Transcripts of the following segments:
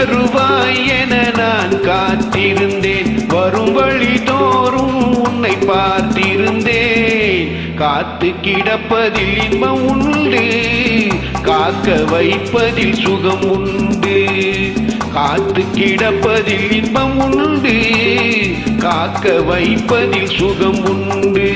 வருவாய் என நான் காத்திருந்தேன். வரும் வழி தோறும் உன்னை பார்த்திருந்தேன். காத்து கிடப்பதில் இன்பம் உண்டு. காக்க வைப்பதில் சுகம் உண்டு. காத்து கிடப்பதில் இன்பம் உண்டு. காக்க வைப்பதில் சுகம் உண்டு.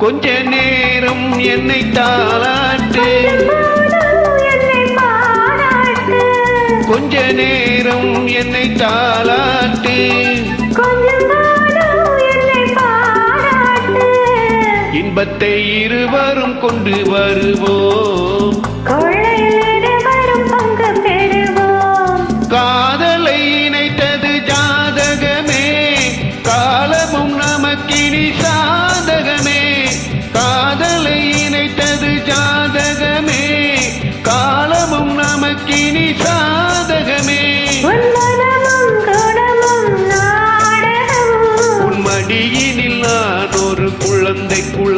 கொஞ்ச நேரம் என்னை தாளாட்டு. கொஞ்ச நேரம் என்னை தாளாட்டு. இன்பத்தை இருவரும் கொண்டு வருவோம். காதலை இணைத்தது இணைத்தது ஜாதகமே காலமும் நமக்கினி சாதகமே. உன் மடியினில் நான் ஒரு குழந்தை குழந்தை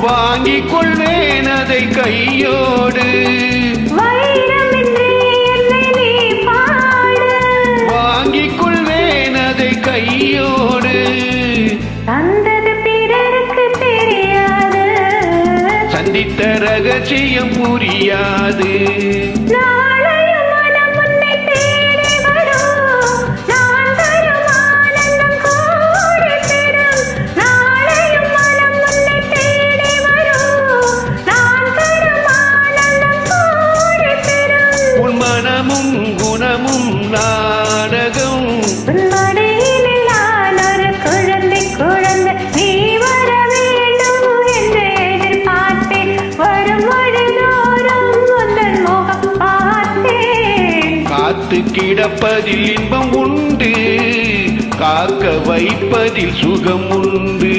வாங்கிக் கொள்வேன் அதை கையோடு. வாங்கிக் கொள்வேன் அதை கையோடு. தந்தது பிறருக்கு தெரியாது. சந்தித்த ரகசியம் புரியாது நாளையும் மனமும் குணமும் நாடகம் கிடப்பதில் இன்பம் உண்டு காக்க வைப்பதில் சுகம் உண்டு